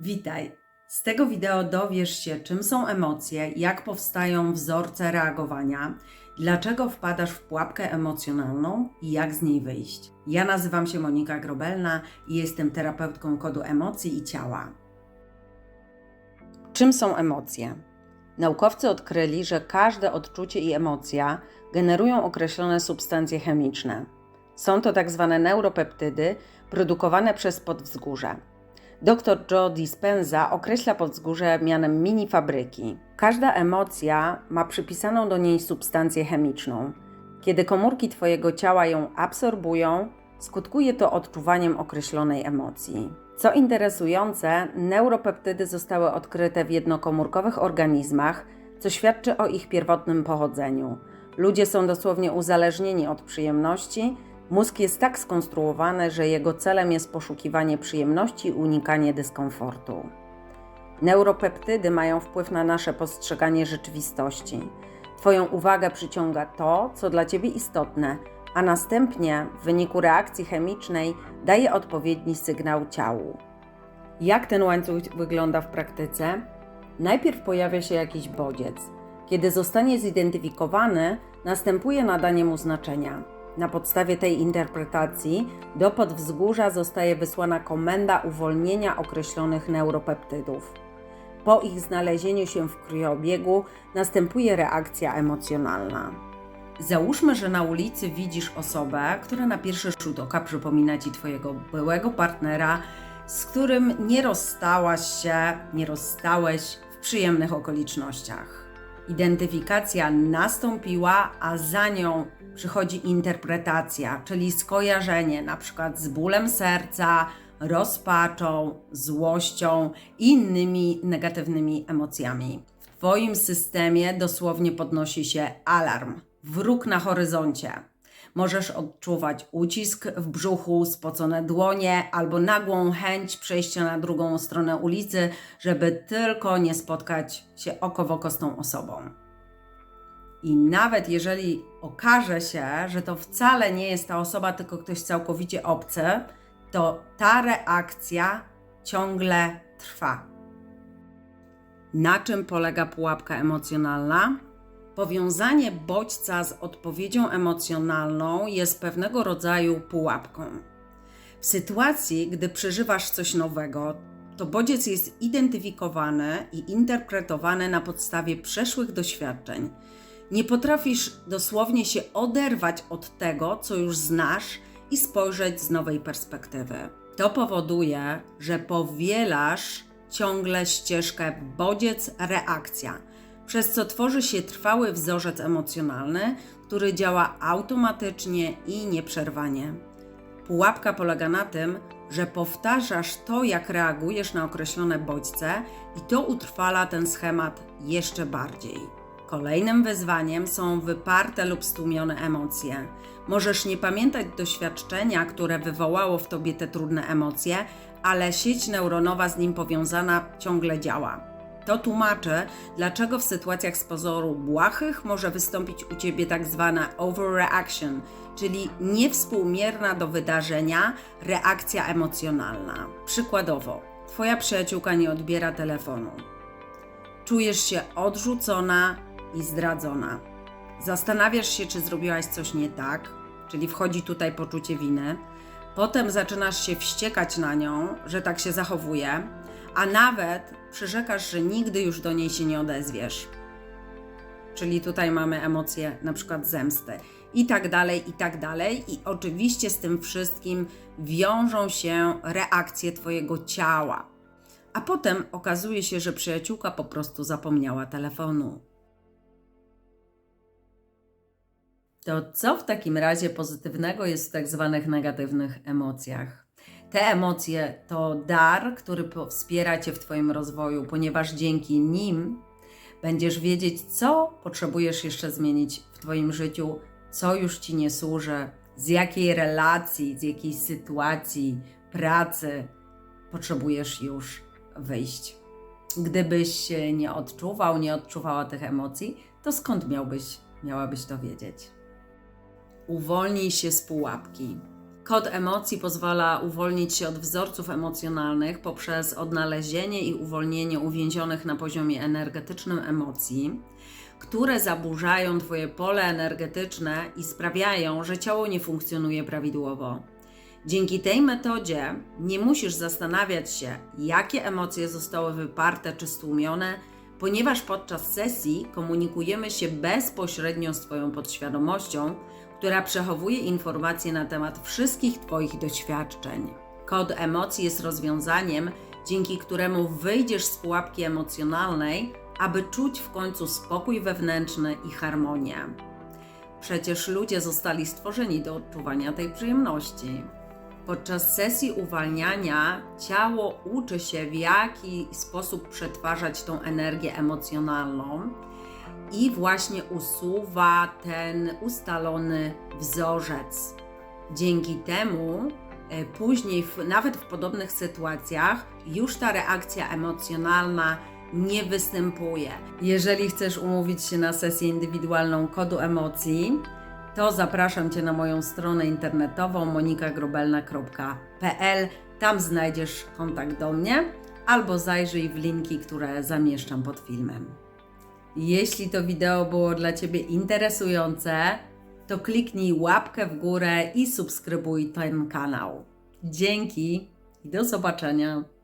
Witaj! Z tego wideo dowiesz się, czym są emocje, jak powstają wzorce reagowania, dlaczego wpadasz w pułapkę emocjonalną i jak z niej wyjść. Ja nazywam się Monika Grobelna i jestem terapeutką kodu emocji i ciała. Czym są emocje? Naukowcy odkryli, że każde odczucie i emocja generują określone substancje chemiczne. Są to tak zwane neuropeptydy produkowane przez podwzgórze. Dr Joe Dispenza określa podwzgórze mianem mini fabryki. Każda emocja ma przypisaną do niej substancję chemiczną. Kiedy komórki Twojego ciała ją absorbują, skutkuje to odczuwaniem określonej emocji. Co interesujące, neuropeptydy zostały odkryte w jednokomórkowych organizmach, co świadczy o ich pierwotnym pochodzeniu. Ludzie są dosłownie uzależnieni od przyjemności, Mózg jest tak skonstruowany, że jego celem jest poszukiwanie przyjemności i unikanie dyskomfortu. Neuropeptydy mają wpływ na nasze postrzeganie rzeczywistości. Twoją uwagę przyciąga to, co dla Ciebie istotne, a następnie w wyniku reakcji chemicznej daje odpowiedni sygnał ciału. Jak ten łańcuch wygląda w praktyce? Najpierw pojawia się jakiś bodziec. Kiedy zostanie zidentyfikowany, następuje nadanie mu znaczenia. Na podstawie tej interpretacji do podwzgórza zostaje wysłana komenda uwolnienia określonych neuropeptydów. Po ich znalezieniu się w krwiobiegu następuje reakcja emocjonalna. Załóżmy, że na ulicy widzisz osobę, która na pierwszy rzut oka przypomina ci twojego byłego partnera, z którym nie rozstałaś się, nie rozstałeś w przyjemnych okolicznościach. Identyfikacja nastąpiła, a za nią przychodzi interpretacja, czyli skojarzenie na przykład z bólem serca, rozpaczą, złością i innymi negatywnymi emocjami. W Twoim systemie dosłownie podnosi się alarm, wróg na horyzoncie. Możesz odczuwać ucisk w brzuchu, spocone dłonie albo nagłą chęć przejścia na drugą stronę ulicy, żeby tylko nie spotkać się oko w oko z tą osobą. I nawet jeżeli okaże się, że to wcale nie jest ta osoba, tylko ktoś całkowicie obcy, to ta reakcja ciągle trwa. Na czym polega pułapka emocjonalna? Powiązanie bodźca z odpowiedzią emocjonalną jest pewnego rodzaju pułapką. W sytuacji, gdy przeżywasz coś nowego, to bodziec jest identyfikowany i interpretowany na podstawie przeszłych doświadczeń nie potrafisz dosłownie się oderwać od tego, co już znasz i spojrzeć z nowej perspektywy. To powoduje, że powielasz ciągle ścieżkę bodziec-reakcja, przez co tworzy się trwały wzorzec emocjonalny, który działa automatycznie i nieprzerwanie. Pułapka polega na tym, że powtarzasz to, jak reagujesz na określone bodźce, i to utrwala ten schemat jeszcze bardziej. Kolejnym wyzwaniem są wyparte lub stłumione emocje. Możesz nie pamiętać doświadczenia, które wywołało w tobie te trudne emocje, ale sieć neuronowa z nim powiązana ciągle działa. To tłumaczy, dlaczego w sytuacjach z pozoru błahych może wystąpić u ciebie tak zwana overreaction, czyli niewspółmierna do wydarzenia reakcja emocjonalna. Przykładowo, twoja przyjaciółka nie odbiera telefonu. Czujesz się odrzucona, i zdradzona. Zastanawiasz się, czy zrobiłaś coś nie tak, czyli wchodzi tutaj poczucie winy. Potem zaczynasz się wściekać na nią, że tak się zachowuje, a nawet przyrzekasz, że nigdy już do niej się nie odezwiesz. Czyli tutaj mamy emocje na przykład zemsty i tak dalej, i tak dalej. I oczywiście z tym wszystkim wiążą się reakcje Twojego ciała. A potem okazuje się, że przyjaciółka po prostu zapomniała telefonu. To co w takim razie pozytywnego jest w tak zwanych negatywnych emocjach? Te emocje to dar, który wspiera Cię w Twoim rozwoju, ponieważ dzięki nim będziesz wiedzieć, co potrzebujesz jeszcze zmienić w Twoim życiu, co już Ci nie służy, z jakiej relacji, z jakiej sytuacji, pracy potrzebujesz już wyjść. Gdybyś nie odczuwał, nie odczuwała tych emocji, to skąd miałbyś, miałabyś to wiedzieć? Uwolnij się z pułapki. Kod emocji pozwala uwolnić się od wzorców emocjonalnych poprzez odnalezienie i uwolnienie uwięzionych na poziomie energetycznym emocji, które zaburzają Twoje pole energetyczne i sprawiają, że ciało nie funkcjonuje prawidłowo. Dzięki tej metodzie nie musisz zastanawiać się, jakie emocje zostały wyparte czy stłumione, ponieważ podczas sesji komunikujemy się bezpośrednio z Twoją podświadomością, która przechowuje informacje na temat wszystkich Twoich doświadczeń. Kod emocji jest rozwiązaniem, dzięki któremu wyjdziesz z pułapki emocjonalnej, aby czuć w końcu spokój wewnętrzny i harmonię. Przecież ludzie zostali stworzeni do odczuwania tej przyjemności. Podczas sesji uwalniania ciało uczy się, w jaki sposób przetwarzać tą energię emocjonalną i właśnie usuwa ten ustalony wzorzec. Dzięki temu e, później, nawet w podobnych sytuacjach, już ta reakcja emocjonalna nie występuje. Jeżeli chcesz umówić się na sesję indywidualną kodu emocji, to zapraszam Cię na moją stronę internetową monikagrobelna.pl. Tam znajdziesz kontakt do mnie albo zajrzyj w linki, które zamieszczam pod filmem. Jeśli to wideo było dla Ciebie interesujące, to kliknij łapkę w górę i subskrybuj ten kanał. Dzięki i do zobaczenia.